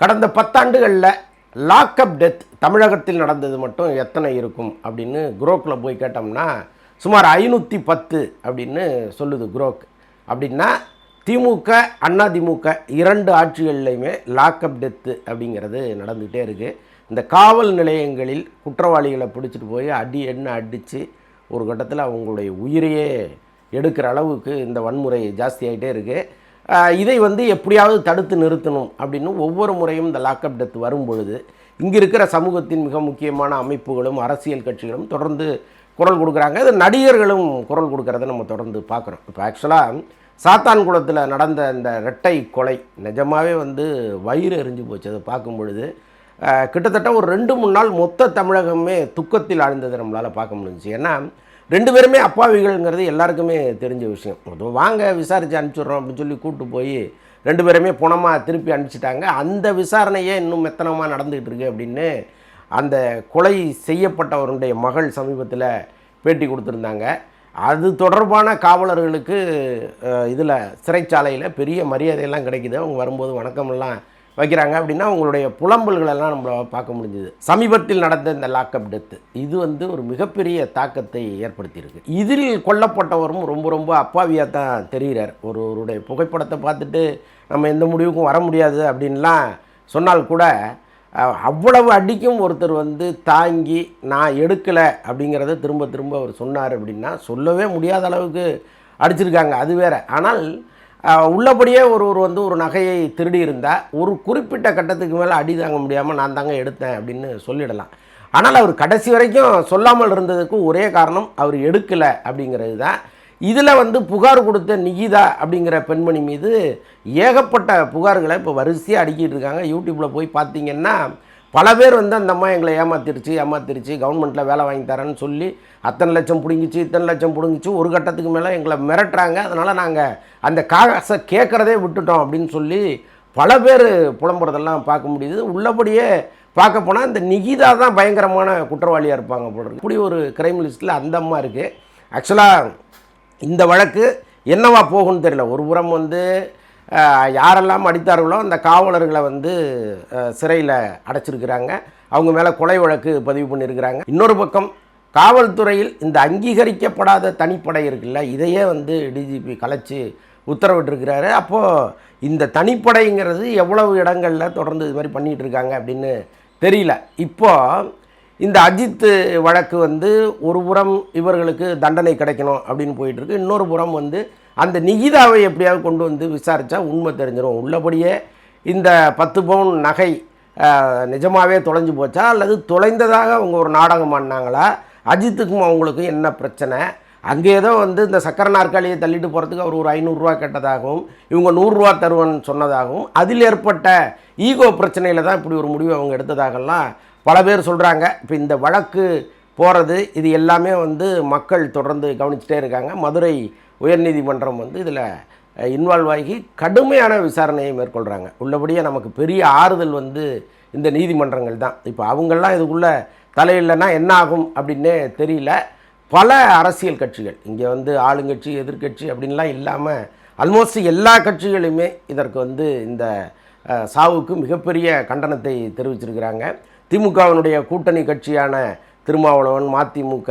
கடந்த பத்தாண்டுகளில் lockup death தமிழகத்தில் நடந்தது மட்டும் எத்தனை இருக்கும் அப்படின்னு குரோக்கில் போய் கேட்டோம்னா சுமார் ஐநூற்றி பத்து அப்படின்னு சொல்லுது குரோக். அப்படின்னா திமுக அண்ணா திமுக இரண்டு ஆட்சிகள்லையுமே லாக்அப் டெத்து அப்படிங்கிறது நடந்துகிட்டே இருக்குது இந்த காவல் நிலையங்களில் குற்றவாளிகளை பிடிச்சிட்டு போய் அடி என்ன அடித்து ஒரு கட்டத்தில் அவங்களுடைய உயிரையே எடுக்கிற அளவுக்கு இந்த வன்முறை ஜாஸ்தியாகிட்டே இருக்குது இதை வந்து எப்படியாவது தடுத்து நிறுத்தணும் அப்படின்னு ஒவ்வொரு முறையும் இந்த லாக்அப் டெத் வரும் பொழுது இங்கே இருக்கிற சமூகத்தின் மிக முக்கியமான அமைப்புகளும் அரசியல் கட்சிகளும் தொடர்ந்து குரல் கொடுக்குறாங்க. இது நடிகர்களும் குரல் கொடுக்கறத நம்ம தொடர்ந்து பார்க்குறோம். இப்போ ஆக்சுவலாக சாத்தான்குளத்தில் நடந்த இந்த ரெட்டை கொலை நிஜமாவே வந்து வயிறு எரிஞ்சு போச்சு. அதை பார்க்கும் பொழுது கிட்டத்தட்ட ஒரு ரெண்டு மூணு நாள் மொத்த தமிழகமே துக்கத்தில் ஆழ்ந்ததை நம்மளால் பார்க்க முடிஞ்சுச்சு. ஏன்னா ரெண்டு பேருமே அப்பாவிகள்ங்கிறது எல்லாருக்குமே தெரிஞ்ச விஷயம். அதுவும் வாங்க விசாரித்து அனுப்பிச்சிடுறோம் அப்படின்னு சொல்லி கூப்பிட்டு போய் ரெண்டு பேருமே புணமாக திருப்பி அனுப்பிச்சிட்டாங்க. அந்த விசாரணையே இன்னும் மெத்தனமாக நடந்துக்கிட்டு இருக்கு அப்படின்னு அந்த கொலை செய்யப்பட்டவருடைய மகள் சமீபத்தில் பேட்டி கொடுத்துருந்தாங்க. அது தொடர்பான காவலர்களுக்கு இதில் சிறைச்சாலையில் பெரிய மரியாதையெல்லாம் கிடைக்குது. அவங்க வரும்போது வணக்கமெல்லாம் வைக்கிறாங்க அப்படின்னா அவங்களுடைய புலம்பல்களெல்லாம் நம்மளால் பார்க்க முடிஞ்சுது. சமீபத்தில் நடந்த இந்த லாக்அப் டெத்து இது வந்து ஒரு மிகப்பெரிய தாக்கத்தை ஏற்படுத்தியிருக்கு. இதில் கொல்லப்பட்டவரும் ரொம்ப ரொம்ப அப்பாவியாக தான் தெரிகிறார். ஒருவருடைய புகைப்படத்தை பார்த்துட்டு நம்ம எந்த முடிவுக்கும் வர முடியாது அப்படின்லாம் சொன்னால் கூட அவ்வளவு அடிக்கும் ஒருத்தர் வந்து தாங்கி நான் எடுக்கலை அப்படிங்கிறத திரும்ப திரும்ப அவர் சொன்னார் அப்படின்னா சொல்லவே முடியாத அளவுக்கு அடிச்சிருக்காங்க. அது வேற. ஆனால் உள்ளபடியே ஒருவர் வந்து ஒரு நகையை திருடி இருந்தால் ஒரு குறிப்பிட்ட கட்டத்துக்கு மேலே அடி தாங்க முடியாமல் நான் தாங்க எடுத்தேன் அப்படின்னு சொல்லிடலாம். ஆனால் அவர் கடைசி வரைக்கும் சொல்லாமல் இருந்ததுக்கு ஒரே காரணம் அவர் எடுக்கலை அப்படிங்கிறது தான். இதில் வந்து புகார் கொடுத்த நிகிதா அப்படிங்கிற பெண்மணி மீது ஏகப்பட்ட புகார்களை இப்போ வரிசையாக அடிக்கிட்டு இருக்காங்க. யூடியூப்பில் போய் பார்த்தீங்கன்னா பல பேர் வந்து அந்த அம்மா எங்களை ஏமாத்திருச்சு ஏமாத்திருச்சு கவர்மெண்ட்டில் வேலை வாங்கி தரேன்னு சொல்லி அத்தனை லட்சம் பிடுங்கிச்சு இத்தனை லட்சம் பிடுங்கிச்சு ஒரு கட்டத்துக்கு மேலே எங்களை மிரட்டுறாங்க. அதனால் நாங்கள் அந்த காசை கேட்குறதே விட்டுட்டோம் அப்படின்னு சொல்லி பல பேர் புலம்புறதெல்லாம் பார்க்க முடியுது. உள்ளபடியே பார்க்க போனால் இந்த நிகிதா தான் பயங்கரமான குற்றவாளியாக இருப்பாங்க போல இப்படி ஒரு கிரைம் லிஸ்ட்டில் அந்த அம்மா இருக்குது ஆக்சுவலாக இந்த வழக்கு என்னவா போகும்னு தெரியல. ஒரு புறம் வந்து யாரெல்லாம் அடித்தார்களோ அந்த காவலர்களை வந்து சிறையில் அடைச்சிருக்கிறாங்க. அவங்க மேலே கொலை வழக்கு பதிவு பண்ணியிருக்கிறாங்க இன்னொரு பக்கம் காவல்துறையில் இந்த அங்கீகரிக்கப்படாத தனிப்படை இருக்குல்ல இதையே வந்து டிஜிபி கலைச்சி உத்தரவிட்டிருக்கிறாரு. அப்போது இந்த தனிப்படைங்கிறது எவ்வளவு இடங்களில் தொடர்ந்து இது மாதிரி பண்ணிகிட்டு இருக்காங்க அப்படின்னு தெரியல. இப்போது இந்த அஜித் வழக்கு வந்து ஒரு புறம் இவர்களுக்கு தண்டனை கிடைக்கணும் அப்படின்னு போயிட்டுருக்கு. இன்னொரு புறம் வந்து அந்த நிகிதாவை எப்படியாவது கொண்டு வந்து விசாரித்தா உண்மை தெரிஞ்சிடும் உள்ளபடியே இந்த பத்து பவுன் நகை நிஜமாகவே தொலைஞ்சு போச்சா? அல்லது தொலைந்ததாக அவங்க ஒரு நாடகம் ஆடினாங்களா? அஜித்துக்கும் அவங்களுக்கும் என்ன பிரச்சனை? அங்கே ஏதோ வந்து இந்த சக்கர நாற்காலியை தள்ளிட்டு போகிறதுக்கு அவர் ஒரு ஐநூறுரூவா கேட்டதாகவும் இவங்க நூறுரூவா தருவன் சொன்னதாகவும் அதில் ஏற்பட்ட ஈகோ பிரச்சனையில் தான் இப்படி ஒரு முடிவு அவங்க எடுத்ததாகலாம். பல பேர் சொல்கிறாங்க இப்போ இந்த வழக்கு போகிறது இது எல்லாமே வந்து மக்கள் தொடர்ந்து கவனிச்சுட்டே இருக்காங்க. மதுரை உயர்நீதிமன்றம் வந்து இதில் இன்வால்வ் ஆகி கடுமையான விசாரணையை மேற்கொள்கிறாங்க உள்ளபடியே நமக்கு பெரிய ஆறுதல் வந்து இந்த நீதிமன்றங்கள் தான். இப்போ அவங்கெல்லாம் இதுக்குள்ளே தலையில்லைன்னா என்ன ஆகும் அப்படின்னே தெரியல. பல அரசியல் கட்சிகள் இங்கே வந்து ஆளுங்கட்சி எதிர்க்கட்சி அப்படின்லாம் இல்லாமல் ஆல்மோஸ்ட் எல்லா கட்சிகளுமே இதற்கு வந்து இந்த சாவுக்கு மிகப்பெரிய கண்டனத்தை தெரிவிச்சிருக்கிறாங்க. திமுகவினுடைய கூட்டணி கட்சியான திருமாவளவன் மதிமுக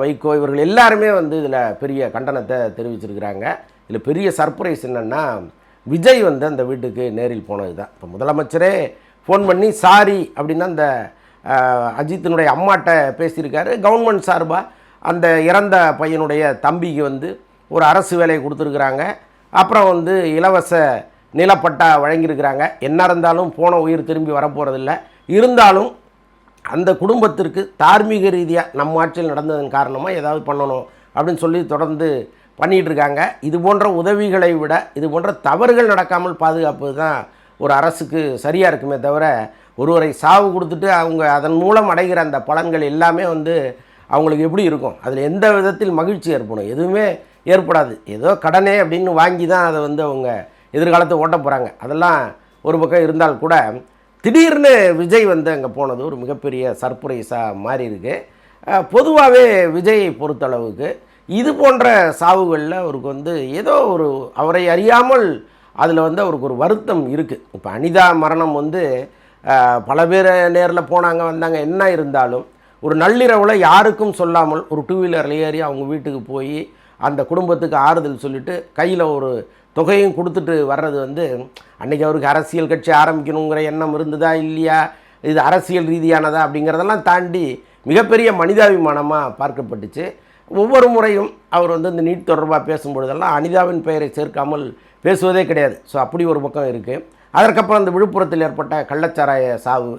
வைகோ இவர்கள் எல்லாருமே வந்து இதில் பெரிய கண்டனத்தை தெரிவிச்சிருக்கிறாங்க. இதில் பெரிய சர்ப்ரைஸ் என்னென்னா விஜய் வந்து அந்த வீட்டுக்கு நேரில் போனது தான் இப்போ முதலமைச்சரே ஃபோன் பண்ணி சாரி அப்படின்னா அந்த அஜித்தினுடைய அம்மாட்ட பேசியிருக்காரு. கவர்மெண்ட் சார்பாக அந்த இறந்த பையனுடைய தம்பிக்கு வந்து ஒரு அரசு வேலையை கொடுத்துருக்குறாங்க. அப்புறம் வந்து இலவச நிலப்பட்டா வழங்கியிருக்கிறாங்க. என்ன இருந்தாலும் போன உயிர் திரும்பி வரப்போகிறதில்ல இருந்தாலும் அந்த குடும்பத்திற்கு தார்மீக ரீதியாக நம்ம ஆட்சியில் நடந்ததன் காரணமாக ஏதாவது பண்ணணும் அப்படின்னு சொல்லி தொடர்ந்து பண்ணிகிட்டு இருக்காங்க. இது போன்ற உதவிகளை விட இது போன்ற தவறுகள் நடக்காமல் பாதுகாப்பது தான் ஒரு அரசுக்கு சரியாக இருக்குமே தவிர ஒருவரை சாவு கொடுத்துட்டு அவங்க அதன் மூலம் அடைகிற அந்த பலன்கள் எல்லாமே வந்து அவங்களுக்கு எப்படி இருக்கும்? அதில் எந்த விதத்தில் மகிழ்ச்சி ஏற்படும்? எதுவுமே ஏற்படாது. ஏதோ கடனே அப்படின்னு வாங்கி தான் அதை வந்து அவங்க எதிர்காலத்தை ஓட்ட போகிறாங்க அதெல்லாம் ஒரு பக்கம் இருந்தால் கூட திடீர்னு விஜய் வந்து அங்கே போனது ஒரு மிகப்பெரிய சர்ப்ரைஸாக மாறி இருக்கு. பொதுவாகவே விஜயை பொறுத்தளவுக்கு இது போன்ற சாவுகளில் அவருக்கு வந்து ஏதோ ஒரு அவரை அறியாமல் அதில் வந்து அவருக்கு ஒரு வருத்தம் இருக்குது இப்போ அனிதா மரணம் வந்து பல பேர் நேரில் போனாங்க வந்தாங்க என்ன இருந்தாலும் ஒரு நள்ளிரவில் யாருக்கும் சொல்லாமல் ஒரு டூ வீலரில் ஏறி அவங்க வீட்டுக்கு போய் அந்த குடும்பத்துக்கு ஆறுதல் சொல்லிட்டு கையில் ஒரு தொகையும் கொடுத்துட்டு வர்றது வந்து அன்றைக்கி அவருக்கு அரசியல் கட்சி ஆரம்பிக்கணுங்கிற எண்ணம் இருந்ததா இல்லையா? இது அரசியல் ரீதியானதா அப்படிங்கிறதெல்லாம் தாண்டி மிகப்பெரிய மனிதாபிமானமாக பார்க்கப்பட்டுச்சு. ஒவ்வொரு முறையும் அவர் வந்து இந்த நீட் தொடர்பாக பேசும்பொழுதெல்லாம் அனிதாவின் பெயரை சேர்க்காமல் பேசுவதே கிடையாது. ஸோ அப்படி ஒரு பக்கம் இருக்குது அதற்கப்புறம் அந்த விழுப்புரத்தில் ஏற்பட்ட கள்ளச்சாராய சாவு.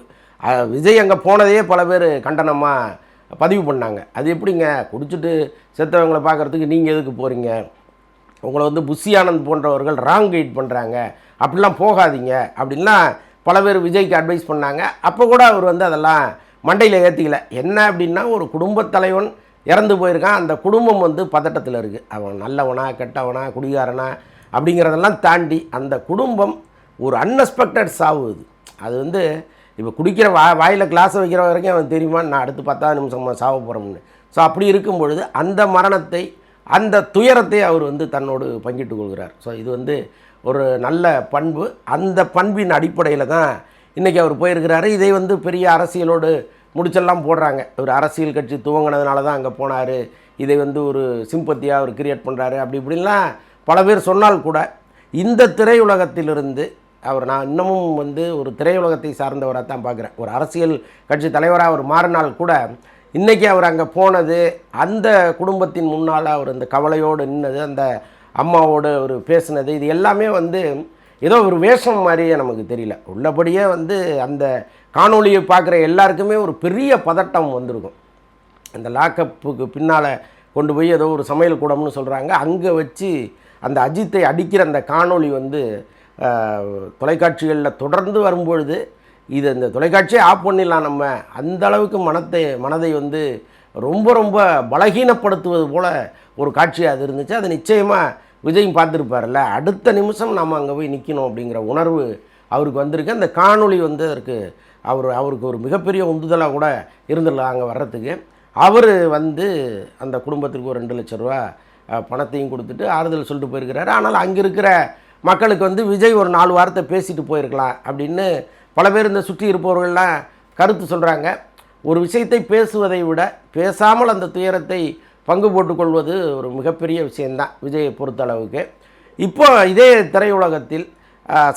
விஜய் அங்கே போனதையே பல பேர் கண்டனமாக பதிவு பண்ணாங்க. அது எப்படிங்க? குடிச்சிட்டு செத்தவங்களை பார்க்குறதுக்கு நீங்கள் எதுக்கு போகிறீங்க உங்களை வந்து புஷி ஆனந்த் போன்றவர்கள் ராங் கைட் பண்ணுறாங்க அப்படிலாம் போகாதீங்க. அப்படின்லாம் பல பேர் விஜய்க்கு அட்வைஸ் பண்ணாங்க. அப்போ கூட அவர் வந்து அதெல்லாம் மண்டையில் ஏற்றிக்கல என்ன அப்படின்னா ஒரு குடும்பத் தலைவன் இறந்து போயிருக்கான். அந்த குடும்பம் வந்து பதட்டத்தில் இருக்குது அவன் நல்லவனா கெட்டவனா குடிகாரனா அப்படிங்கிறதெல்லாம் தாண்டி அந்த குடும்பம் ஒரு அன்எக்ஸ்பெக்டட் சாவுது அது. வந்து இப்போ குடிக்கிற வா வாயில் கிளாஸை வைக்கிற வரைக்கும் அவன் தெரியுமா நான் அடுத்து பத்தாவது நிமிஷமாக சாவ போகிறோம்னு ஸோ அப்படி இருக்கும் பொழுது அந்த மரணத்தை அந்த துயரத்தை அவர் வந்து தன்னோடு பங்கிட்டு கொள்கிறார். ஸோ இது வந்து ஒரு நல்ல பண்பு. அந்த பண்பின் அடிப்படையில் தான் இன்றைக்கி அவர் போயிருக்கிறாரு. இதை வந்து பெரிய அரசியலோடு முடிச்செல்லாம் போடுறாங்க. ஒரு அரசியல் கட்சி துவங்கினதுனால தான் அங்கே போனார். இதை வந்து ஒரு சிம்பத்தியாக அவர் கிரியேட் பண்ணுறாரு அப்படி இப்படின்லாம் பல பேர் சொன்னால் கூட இந்த திரையுலகத்திலிருந்து அவர் நான் இன்னமும் வந்து ஒரு திரையுலகத்தை சார்ந்தவராக தான் பார்க்குறேன். ஒரு அரசியல் கட்சி தலைவராக அவர் மாறினால் கூட இன்றைக்கி அவர் அங்கே போனது அந்த குடும்பத்தின் முன்னால் அவர் அந்த கவலையோடு நின்னது அந்த அம்மாவோடு அவர் பேசினது இது எல்லாமே வந்து ஏதோ ஒரு வேஷம் மாதிரியே நமக்கு தெரியல. உள்ளபடியே வந்து அந்த காணொளியை பார்க்குற எல்லாருக்குமே ஒரு பெரிய பதட்டம் வந்திருக்கும். அந்த லாக்கப்புக்கு பின்னால் கொண்டு போய் ஏதோ ஒரு சமையல் கூடம்னு சொல்கிறாங்க அங்கே வச்சு அந்த அஜித்தை அடிக்கிற அந்த காணொளி வந்து தொலைக்காட்சிகளில் தொடர்ந்து வரும்பொழுது இது இந்த தொலைக்காட்சியை ஆஃப் பண்ணிடலாம் நம்ம. அந்த அளவுக்கு மனத்தை மனதை வந்து ரொம்ப ரொம்ப பலகீனப்படுத்துவது போல் ஒரு காட்சி அது இருந்துச்சு. அது நிச்சயமாக விஜயும் பார்த்துருப்பார்ல. அடுத்த நிமிஷம் நம்ம அங்கே போய் நிற்கணும் அப்படிங்கிற உணர்வு அவருக்கு வந்திருக்கு. அந்த காணொளி வந்து அதற்கு அவர் அவருக்கு ஒரு மிகப்பெரிய உந்துதலாக கூட இருந்துடலாம் அங்கே வர்றதுக்கு. அவர் வந்து அந்த குடும்பத்திற்கு ஒரு ரெண்டு லட்ச ரூபா பணத்தையும் கொடுத்துட்டு ஆறுதல் சொல்லிட்டு போயிருக்கிறாரு. ஆனால் அங்கே இருக்கிற மக்களுக்கு வந்து விஜய் ஒரு நாலு வாரத்தை பேசிட்டு போயிருக்கலாம் அப்படின்னு பல பேர் இந்த சுற்றி இருப்பவர்கள்லாம் கருத்து சொல்கிறாங்க ஒரு விஷயத்தை பேசுவதை விட பேசாமல் அந்த துயரத்தை பங்கு போட்டுக்கொள்வது ஒரு மிகப்பெரிய விஷயந்தான் விஜயை பொறுத்த அளவுக்கு இப்போ இதே திரையுலகத்தில்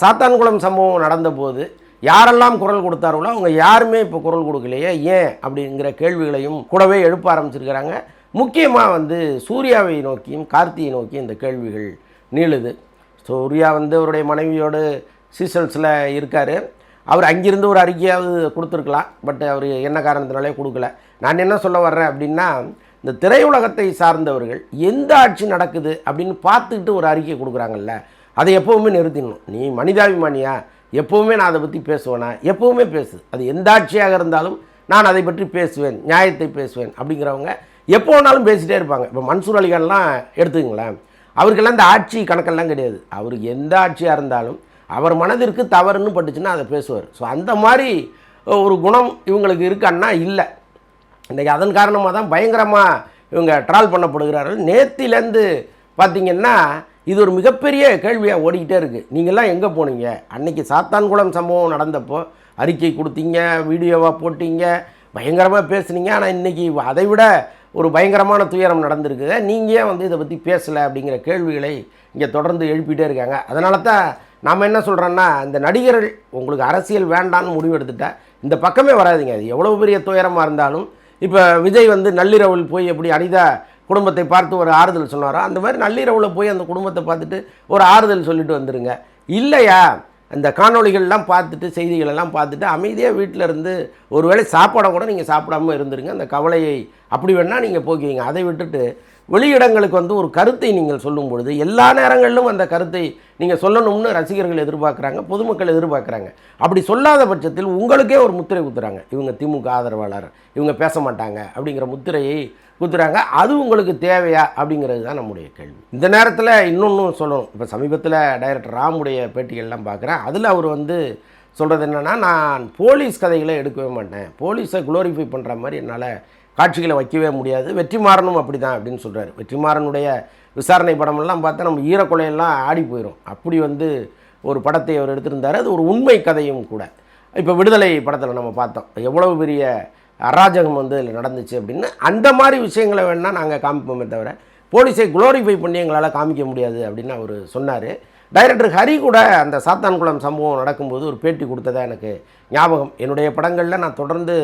சாத்தான்குளம் சம்பவம் நடந்தபோது யாரெல்லாம் குரல் கொடுத்தார்களோ அவங்க யாருமே இப்போ குரல் கொடுக்கலையே ஏன் அப்படிங்கிற கேள்விகளையும் கூடவே எழுப்ப ஆரம்பிச்சிருக்கிறாங்க. முக்கியமாக வந்து சூர்யாவை நோக்கியும் கார்த்தியை நோக்கியும் இந்த கேள்விகள் நீளுது. சூர்யா வந்து அவருடைய மனைவியோடு சீசல்ஸில் இருக்கார். அவர் அங்கிருந்து ஒரு அறிக்கையாவது கொடுத்துருக்கலாம் பட் அவர் என்ன காரணத்தினாலே கொடுக்கல. நான் என்ன சொல்ல வர்றேன் அப்படின்னா இந்த திரையுலகத்தை சார்ந்தவர்கள் எந்த ஆட்சி நடக்குது அப்படின்னு பார்த்துக்கிட்டு ஒரு அறிக்கை கொடுக்குறாங்கல்ல அதை எப்போவுமே நிறுத்திடணும். நீ மனிதாபிமானியா? எப்போவுமே நான் அதை பற்றி பேசுவேனா? எப்போவுமே பேசு. அது எந்த ஆட்சியாக இருந்தாலும் நான் அதை பற்றி பேசுவேன் நியாயத்தை பேசுவேன் அப்படிங்கிறவங்க எப்போ வேணாலும் பேசிகிட்டே இருப்பாங்க. இப்போ மன்சூர் அலிகான்லாம் எடுத்துக்கங்களேன் அவருக்கெல்லாம் இந்த ஆட்சி கணக்கெல்லாம் கிடையாது. அவருக்கு எந்த ஆட்சியாக இருந்தாலும் அவர் மனதிற்கு தவறுன்னு பட்டுச்சுன்னா அதை பேசுவார். ஸோ அந்த மாதிரி ஒரு குணம் இவங்களுக்கு இருக்கான்னா இல்லை. இன்றைக்கி அதன் காரணமாக தான் பயங்கரமாக இவங்க ட்ரால் பண்ணப்படுகிறார்கள். நேத்திலேருந்து பார்த்திங்கன்னா இது ஒரு மிகப்பெரிய கேள்வியாக ஓடிக்கிட்டே இருக்குது நீங்கள்லாம் எங்கே போனீங்க? அன்றைக்கி சாத்தான்குளம் சம்பவம் நடந்தப்போ அறிக்கை கொடுத்தீங்க வீடியோவாக போட்டிங்க பயங்கரமாக பேசுனீங்க. ஆனால் இன்றைக்கி அதை விட ஒரு பயங்கரமான துயரம் நடந்திருக்குது. நீங்கள் ஏன் வந்து இதை பற்றி பேசலை அப்படிங்கிற கேள்விகளை இங்கே தொடர்ந்து எழுப்பிகிட்டே இருக்காங்க. அதனால தான் நாம் என்ன சொல்கிறோன்னா இந்த நடிகர்கள் உங்களுக்கு அரசியல் வேண்டான்னு முடிவெடுத்துட்டா இந்த பக்கமே வராதிங்க. அது எவ்வளோ பெரிய துயரமாக இருந்தாலும் இப்போ விஜய் வந்து நள்ளிரவில் போய் எப்படி அனிதா குடும்பத்தை பார்த்து ஒரு ஆறுதல் சொன்னாரோ அந்த மாதிரி நள்ளிரவில் போய் அந்த குடும்பத்தை பார்த்துட்டு ஒரு ஆறுதல் சொல்லிட்டு வந்துடுங்க இல்லையா? அந்த காணொளிகள்லாம் பார்த்துட்டு செய்திகளெல்லாம் பார்த்துட்டு அமைதியாக வீட்டில் இருந்து ஒருவேளை சாப்பாடை கூட நீங்கள் சாப்பிடாம இருந்துருங்க. அந்த கவலையை அப்படி வேணால் நீங்கள் போக்குவீங்க அதை விட்டுட்டு வெளியிடங்களுக்கு வந்து ஒரு கருத்தை நீங்கள் சொல்லும் பொழுது எல்லா நேரங்களிலும் அந்த கருத்தை நீங்கள் சொல்லணும்னு ரசிகர்கள் எதிர்பார்க்குறாங்க பொதுமக்கள் எதிர்பார்க்குறாங்க. அப்படி சொல்லாத பட்சத்தில் உங்களுக்கே ஒரு முத்திரை குத்துறாங்க. இவங்க திமுக ஆதரவாளர் இவங்க பேச மாட்டாங்க அப்படிங்கிற முத்திரையை குத்துறாங்க. அது உங்களுக்கு தேவையா அப்படிங்கிறது தான் நம்முடைய கேள்வி. இந்த நேரத்தில் இன்னொன்று சொல்லணும். இப்போ சமீபத்தில் டைரக்டர் ராமுடைய பேட்டிகள்லாம் பார்க்குறேன் அதில் அவர் வந்து சொல்கிறது என்னென்னா நான் போலீஸ் கதைகளை எடுக்கவே மாட்டேன். போலீஸை குளோரிஃபை பண்ணுற மாதிரி என்னால் காட்சிகளை வைக்கவே முடியாது. வெற்றிமாறனும் அப்படி தான் அப்படின்னு சொல்கிறாரு வெற்றிமாறனுடைய விசாரணை படமெல்லாம் பார்த்தா நம்ம ஈரக்குலையெல்லாம் ஆடி போயிடும் அப்படி வந்து ஒரு படத்தை அவர் எடுத்திருந்தார். அது ஒரு உண்மை கதையும் கூட. இப்போ விடுதலை படத்தில் நம்ம பார்த்தோம். எவ்வளவு பெரிய அராஜகம் வந்து இதில் நடந்துச்சு அப்படின்னு. அந்த மாதிரி விஷயங்களை வேணால் நாங்கள் காமிப்போமே தவிர போலீஸை குளோரிஃபை பண்ணி எங்களால் காமிக்க முடியாது அப்படின்னு அவர் சொன்னார். டைரக்டர் ஹரி கூட அந்த சாத்தான்குளம் சம்பவம் நடக்கும்போது ஒரு பேட்டி கொடுத்ததா எனக்கு ஞாபகம். என்னுடைய படங்களில் நான் தொடர்ந்து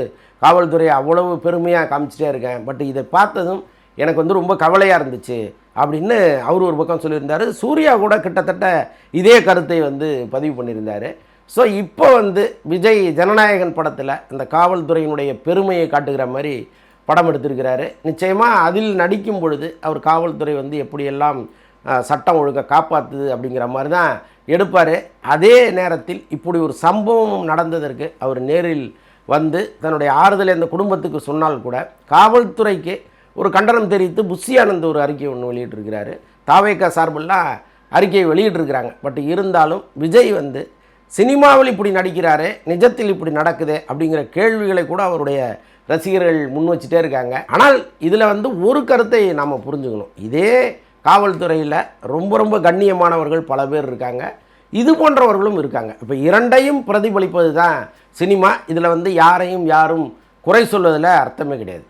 காவல்துறையை அவ்வளவு பெருமையாக காமிச்சிட்டே இருக்கேன். பட் இதை பார்த்ததும் எனக்கு வந்து ரொம்ப கவலையாக இருந்துச்சு அப்படின்னு அவர் ஒரு பக்கம் சொல்லியிருந்தார். சூர்யா கூட கிட்டத்தட்ட இதே கருத்தை வந்து பதிவு பண்ணியிருந்தார். ஸோ இப்போ வந்து விஜய் ஜனநாயகன் படத்தில் இந்த காவல்துறையினுடைய பெருமையை காட்டுகிற மாதிரி படம் எடுத்திருக்கிறாரு. நிச்சயமாக அதில் நடிக்கும் பொழுது அவர் காவல்துறை வந்து எப்படியெல்லாம் சட்டம் ஒழுங்கை காப்பாற்றுது அப்படிங்கிற மாதிரி தான் எடுப்பார். அதே நேரத்தில் இப்படி ஒரு சம்பவம் நடந்ததற்கு அவர் நேரில் வந்து தன்னுடைய ஆறுதலை இந்த குடும்பத்துக்கு சொன்னால் கூட காவல்துறைக்கு ஒரு கண்டனம் தெரிவித்து புஷி ஆனந்த் ஒரு அறிக்கை ஒன்று வெளியிட்டிருக்கிறாரு. தாவேக்கா சார்பெல்லாம் அறிக்கையை வெளியிட்டிருக்கிறாங்க. பட் இருந்தாலும் விஜய் வந்து சினிமாவில் இப்படி நடிக்கிறாரு நிஜத்தில் இப்படி நடக்குது அப்படிங்கிற கேள்விகளை கூட அவருடைய ரசிகர்கள் முன் வச்சுட்டே இருக்காங்க. ஆனால் இதில் வந்து ஒரு கருத்தை நாம் புரிஞ்சுக்கணும். இதே காவல்துறையில் ரொம்ப ரொம்ப கண்ணியமானவர்கள் பல பேர் இருக்காங்க. இது போன்றவர்களும் இருக்காங்க. இப்போ இரண்டையும் பிரதிபலிப்பது தான் சினிமா. இதில் வந்து யாரையும் யாரும் குறை சொல்வதில் அர்த்தமே கிடையாது.